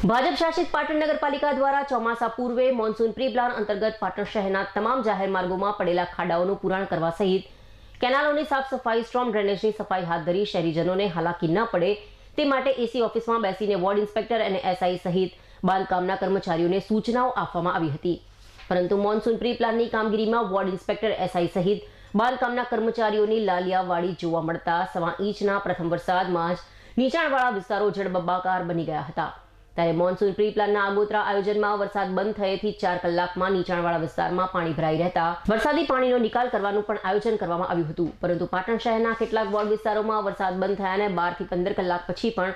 ભાજપ શાસિત પાટણ નગરપાલિકા દ્વારા ચોમાસા પૂર્વે મોન્સૂન પ્રી પ્લાન અંતર્ગત પાટણ શહેરના તમામ જાહેર માર્ગોમાં પડેલા ખાડાઓનું પુરાણ કરવા સહિત કેનાલોની સાફ સફાઈ, સ્ટ્રોમ ડ્રેનેજની સફાઈ હાથ ધરી શહેરીજનોને હાલાકી ન પડે તે માટે એસી ઓફિસમાં બેસીને વોર્ડ ઇન્સ્પેક્ટર અને એસઆઈ સહિત બાંધકામના કર્મચારીઓને સૂચનાઓ આપવામાં આવી હતી. પરંતુ મોન્સૂન પ્રી પ્લાનની કામગીરીમાં વોર્ડ ઇન્સ્પેક્ટર એસઆઈ સહિત બાંધકામના કર્મચારીઓની લાલિયાવાડી જોવા મળતા સવા ઇંચના પ્રથમ વરસાદમાં જ નીચાણવાળા વિસ્તારો જળબંબાકાર બની ગયા હતા. ત્યારે મોન્સૂન પ્રી પ્લાનના આગોતરા આયોજનમાં વરસાદ બંધ થયેથી ચાર કલાકમાં નીચાણવાળા વિસ્તારમાં પાણી ભરાઈ રહેતા વરસાદી પાણીનો નિકાલ કરવાનું પણ આયોજન કરવામાં આવ્યું હતું. પરંતુ પાટણ શહેરના કેટલાક વોર્ડ વિસ્તારોમાં વરસાદ બંધ થયાને બારથી પંદર કલાક પછી પણ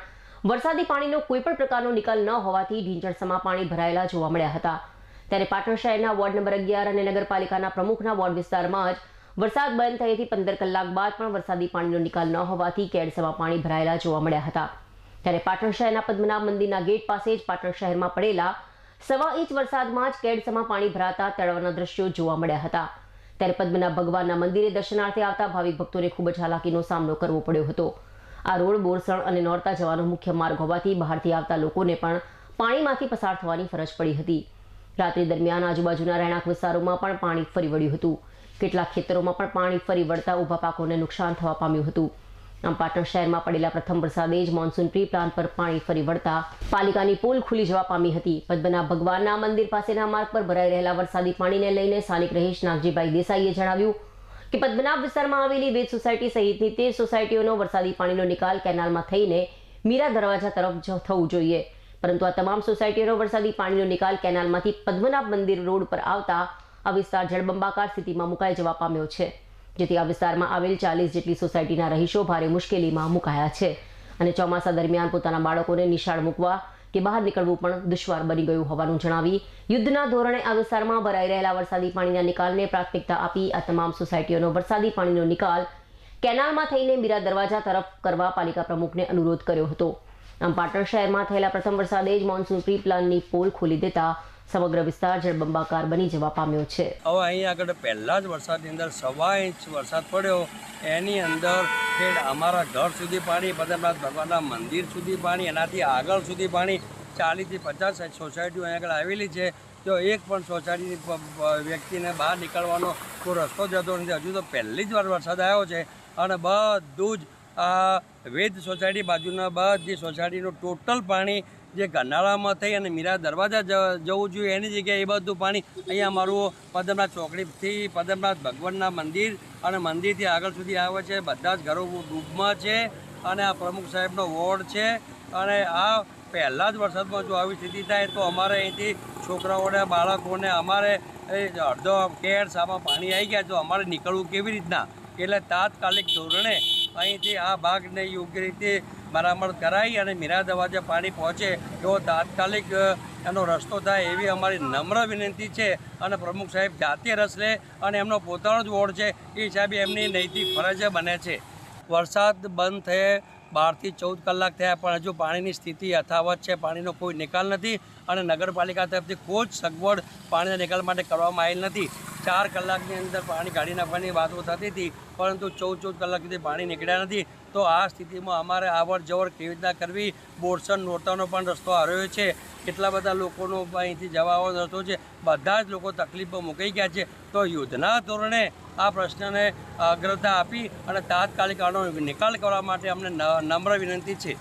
વરસાદી પાણીનો કોઈ પણ પ્રકારનો નિકાલ ન હોવાથી ઢીંચણસમાં પાણી ભરાયેલા જોવા મળ્યા હતા. ત્યારે પાટણ શહેરના વોર્ડ નંબર અગિયાર અને નગરપાલિકાના પ્રમુખના વોર્ડ વિસ્તારમાં જ વરસાદ બંધ થયેથી પંદર કલાક બાદ પણ વરસાદી પાણીનો નિકાલ ન હોવાથી કેડસમાં પાણી ભરાયેલા જોવા મળ્યા હતા. ત્યારે પાટણ શહેરના પદ્મનાભ મંદિરના ગેટ પાસે જ પાટણ શહેરમાં પડેલા સવા ઇંચ વરસાદમાં જ કેડસમાં પાણી ભરાતા તળાવના દ્રશ્યો જોવા મળ્યા હતા. ત્યારે પદ્મનાભ ભગવાનના મંદિરે દર્શનાર્થે આવતા ભાવિક ભક્તોને ખૂબ જ હાલાકીનો સામનો કરવો પડ્યો હતો. આ રોડ બોરસણ અને નોરતા જવાનો મુખ્ય માર્ગ હોવાથી બહારથી આવતા લોકોને પણ પાણીમાંથી પસાર થવાની ફરજ પડી હતી. રાત્રિ દરમિયાન આજુબાજુના રહેણાંક વિસ્તારોમાં પણ પાણી ફરી વળ્યું હતું. કેટલાક ખેતરોમાં પણ પાણી ફરી વળતા ઊભા પાકોને નુકસાન થવા પામ્યું હતું. આમ પાટણ શહેરમાં પડેલા પ્રથમ વરસાદે જ મોન્સૂન પ્રી પ્લાન પર પાણી ફરી વળતા પાલિકાની પોલ ખુલી જવા પામી હતી. પદ્મનાભ ભગવાનના મંદિર પાસેના માર્ગ પર ભરાઈ રહેલા વરસાદી પાણીને લઈને સ્થાનિક રહીશ નાગજીભાઈ દેસાઈએ જણાવ્યું કે પદ્મનાભ વિસ્તારમાં આવેલી વેદ સોસાયટી સહિતની તેર સોસાયટીઓનો વરસાદી પાણીનો નિકાલ કેનાલમાં થઈને મીરા દરવાજા તરફ થવું જોઈએ. પરંતુ આ તમામ સોસાયટીઓનો વરસાદી પાણીનો નિકાલ કેનાલમાંથી પદ્મનાભ મંદિર રોડ પર આવતા આ વિસ્તાર જળબંબાકાર સ્થિતિમાં મુકાઈ જવા પામ્યો છે. જેથી આ વિસ્તારમાં આવેલ ચાલીસ જેટલી સોસાયટીના રહીશો ભારે મુશ્કેલીમાં મુકાયા છે. અને ચોમાસા દરમિયાન પોતાના બાળકોને નિશાળ મૂકવા કે બહાર નીકળવું પણ દુશ્વાર બની ગયું હોવાનું જણાવી યુદ્ધના ધોરણે આ વિસ્તારમાં ભરાઈ રહેલા વરસાદી પાણીના નિકાલને પ્રાથમિકતા આપી આ તમામ સોસાયટીઓનો વરસાદી પાણીનો નિકાલ કેનાલમાં થઈને મીરા દરવાજા તરફ કરવા પાલિકા પ્રમુખને અનુરોધ કર્યો હતો. આમ પાટણ શહેરમાં થયેલા પ્રથમ વરસાદે જ મોન્સૂન પ્રી પ્લાનની પોલ ખોલી દેતા સમગ્ર વિસ્તાર જળબંબાકાર બની જવા પામ્યો છે. હવે અહીં આગળ પહેલાં જ વરસાદની અંદર સવા ઇંચ વરસાદ પડ્યો. એની અંદર અમારા ઘર સુધી પાણી, બદ્રનાથ ભગવાનના મંદિર સુધી પાણી, એનાથી આગળ સુધી પાણી ચાલીસથી પચાસ સોસાયટીઓ અહીં આગળ આવેલી છે. તો એક પણ સોસાયટીની વ્યક્તિને બહાર નીકળવાનો કોઈ રસ્તો જતો નથી. હજુ તો પહેલી જ વાર વરસાદ આવ્યો છે અને બધું જ આ વેદ સોસાયટી બાજુના બધી સોસાયટીનું ટોટલ પાણી જે ગનાળામાં થઈ અને મીરા દરવાજા જવું જોઈએ, એની જગ્યાએ એ બધું પાણી અહીંયા અમારું પદમનાથ ચોકડીથી પદમનાથ ભગવાનના મંદિર અને મંદિરથી આગળ સુધી આવે છે. બધા જ ઘરો ડૂબમાં છે અને આ પ્રમુખ સાહેબનો વોર્ડ છે અને આ પહેલાં જ વરસાદમાં જો આવી સ્થિતિ થાય તો અમારે અહીંથી છોકરાઓને, બાળકોને અમારે અડધો કેર સામાં પાણી આવી ગયા. તો અમારે નીકળવું કેવી રીતના? એટલે તાત્કાલિક ધોરણે અહીંથી આ ભાગને યોગ્ય રીતે મરામત કરાવી અને મીરા દરવાજા પાણી પહોંચે એવો તાત્કાલિક એનો રસ્તો થાય એવી અમારી નમ્ર વિનંતી છે અને પ્રમુખ સાહેબ જાતે રસ લે અને એમનો પોતાનો જ વોર્ડ છે. એ હિસાબે એમની નૈતિક ફરજ બને છે. વરસાદ બંધ થયે, બારથી ચૌદ કલાક થયા પણ હજુ પાણીની સ્થિતિ યથાવત છે. પાણીનો કોઈ નિકાલ નથી અને નગરપાલિકા તરફથી કોઈ જ સગવડ પાણીના નિકાલ માટે કરવામાં આવેલ નથી. ચાર કલાકની અંદર પાણી કાઢી નાખવાની વાતો થતી હતી, પરંતુ ચૌદ ચૌદ કલાક સુધી પાણી નીકળ્યા નથી. તો આ સ્થિતિમાં અમારે આવર જવર કેવી રીતના કરવી? બોરસન નોરતાનો પણ રસ્તો આવ્યો છે. કેટલા બધા લોકોનો અહીંથી જવા આવવાનો રસ્તો છે. બધા જ લોકો તકલીફમાં મુકાઈ ગયા છે. તો યુદ્ધના ધોરણે આ પ્રશ્નને અગ્રતા આપી અને તાત્કાલિક આનો નિકાલ કરવા માટે અમને નમ્ર વિનંતી છે.